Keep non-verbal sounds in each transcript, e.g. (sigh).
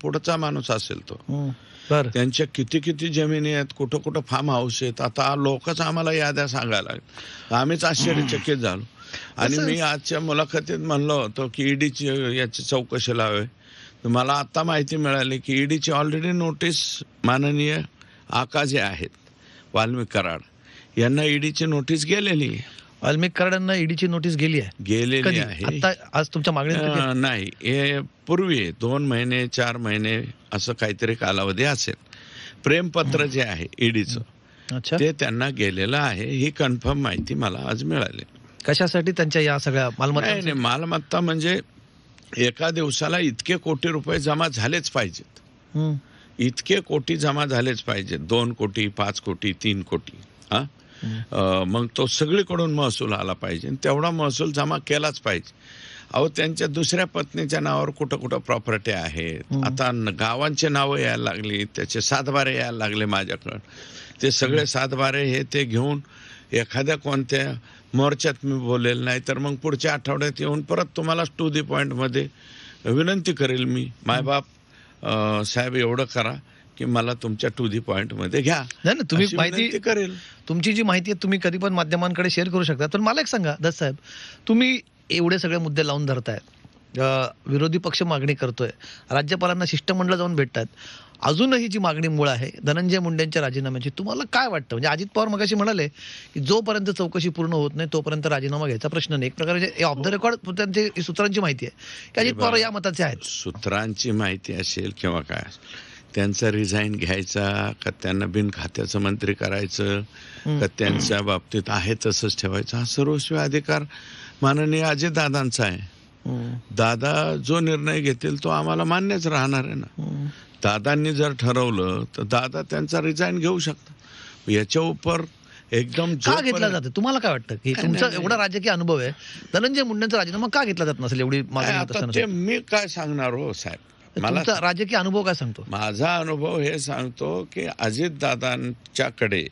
पुढचा माणूस असेल तो. बर. त्यांच्या किती किती जमिनी आहेत कुठं कुठं फार्म हाऊस आहेत आता लोकच आम्हाला याद्या सांगायला आम्हीच आश्चर्यचकित झालो. आणि. मी आजच्या मुलाखतीत म्हणलो होतो की ईडीची याची चौकशी लावे. तर मला आता माहिती मिळाली की ईडीची ऑलरेडी नोटीस माननीय आकाश जे आहेत वाल्मिक कराड. यांना ईडीची नोटीस गेलेली. आहे. वाल्मिक कराडांना ईडीची नोटीस गेली आहे. गेलेली आहे. आज तुमच्या? अं, नाही. हे पूर्वी. दोन महिने चार महिने असं काहीतरी कालावधी असेल. प्रेमपत्र जे आहे ईडीचं अच्छा. ते त्यांना गेलेलं आहे. ही कन्फर्म माहिती मला आज मिळाली. कशासाठी त्यांच्या या सगळ्या मालमत्ता मालमत्ता म्हणजे एका दिवसाला इतके कोटी रुपये जमा झालेच पाहिजेत. इतके कोटी जमा झालेच पाहिजेत. दोन कोटी पाच कोटी तीन कोटी. हा? मग तो सगळीकडून महसूल आला पाहिजे. आणि तेवढा महसूल जमा केलाच पाहिजे. अहो त्यांच्या दुसऱ्या पत्नीच्या नावावर कुठं कुठं प्रॉपर्टी आहेत? आता गावांचे नावं यायला लागली त्याचे सातबारे यायला लागले माझ्याकडं. ते सगळे सातबारे हे ते घेऊन एखाद्या कोणत्या मोर्चात मी बोलेल नाही तर मग पुढच्या आठवड्यात येऊन परत तुम्हाला टू दी पॉईंटमध्ये विनंती करेल मी. मायबाप अं, साहेब एवढं करा. की मला तुमच्या टू दी पॉईंटमध्ये घ्या. नाही ना तुम्ही माहिती करेल. तुमची जी माहिती आहे तुम्ही कधी पण माध्यमांकडे शेअर करू शकता. पण मला एक सांगा दस साहेब तुम्ही एवढे सगळे मुद्दे लावून धरतायत विरोधी पक्ष मागणी करतोय. राज्यपालांना शिष्टमंडळ जाऊन भेटतात. अजूनही जी मागणी मूळ आहे धनंजय मुंडेंच्या राजीनाम्याची तुम्हाला काय वाटतं? म्हणजे अजित पवार मगाशी म्हणाले की जोपर्यंत चौकशी पूर्ण होत नाही तोपर्यंत राजीनामा घ्यायचा प्रश्न नाही. एक प्रकारे ऑफ द रेकॉर्ड त्यांची सूत्रांची माहिती आहे. की अजित पवार या मताचे आहेत. सूत्रांची माहिती असेल किंवा काय त्यांचा रिझाईन घ्यायचा का त्यांना बिन खात्याचं मंत्री करायचं का त्यांच्या बाबतीत आहे तसंच ठेवायचं हा सर्वस्वी अधिकार माननीय अजितदादांचा आहे. दादा जो निर्णय घेतील तो आम्हाला मान्यच राहणार आहे ना. दादांनी जर ठरवलं तर दादा त्यांचा रिझाईन घेऊ शकतात. याच्या उपर एकदम का घेतला जातं? तुम्हाला काय वाटतं? की तुमचा एवढा राजकीय अनुभव आहे. धनंजय मुंडेंचा राजीनामा का घेतला जात नसेल? एवढी मी काय सांगणार हो साहेब? तुमचा राजकीय अनुभव काय सांगतो? माझा अनुभव हे सांगतो की अजितदादांच्याकडे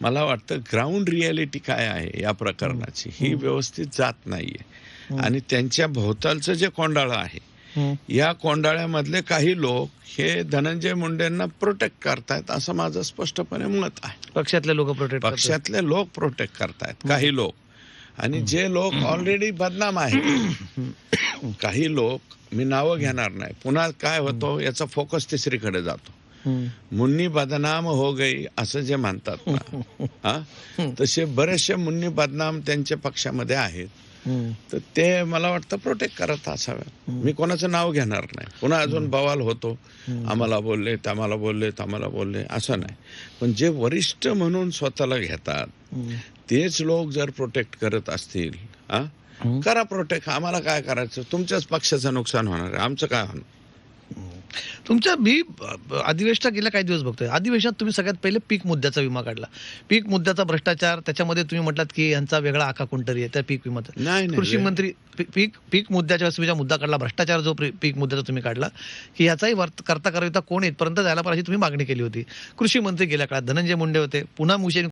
मला वाटतं ग्राउंड रियालिटी काय आहे या प्रकरणाची? ही व्यवस्थित जात नाहीये. आणि त्यांच्या भोवतालचं जे कोंडाळं आहे या कोंडाळ्यामधले काही लोक हे धनंजय मुंडेंना प्रोटेक्ट करतायत असं माझं स्पष्टपणे मत आहे. पक्षातले लोक प्रोटेक्ट पक्षातले लोक प्रोटेक्ट करतायत काही लोक. आणि जे लोक ऑलरेडी बदनाम आहेत काही लोक मी नावं घेणार नाही. पुन्हा काय होतो याचा फोकस तिसरीकडे जातो. मुन्नी बदनाम हो गई असं जे म्हणतात ना. (laughs) हा? तसे बरेचसे मुन्नी बदनाम त्यांच्या पक्षामध्ये आहेत. तर ते मला वाटतं प्रोटेक्ट करत असाव्यात मी कोणाचं नाव घेणार नाही. पुन्हा अजून बवाल होतो. आम्हाला बोलले आम्हाला बोलले आम्हाला बोलले असं नाही. पण जे वरिष्ठ म्हणून स्वतःला घेतात तेच लोक जर प्रोटेक्ट करत असतील हा? करा प्रोटेक्ट आम्हाला काय करायचं? तुमच्याच पक्षाचं नुकसान होणार आहे. आमचं काय होणार? तुमच्या मी अधिवेशनात गेल्या काही दिवस बघतोय. अधिवेशनात तुम्ही सगळ्यात पहिले पीक मुद्द्याचा विमा काढला. पीक मुद्द्याचा भ्रष्टाचार त्याच्यामध्ये तुम्ही म्हटलात की यांचा वेगळा आका कोणतरी आहे त्या पीक विमाचा नाही कृषी मंत्री पीक पीक मुद्द्याच्या वेळेस तुम्ही मुद्दा काढला भ्रष्टाचार जो पीक मुद्द्याचा तुम्ही काढला की याचाही वर्त करता करता कोण इथपर्यंत जायला पाहिजे तुम्ही मागणी केली होती. कृषी मंत्री गेल्या काळात धनंजय मुंडे होते पुन्हा मुशेन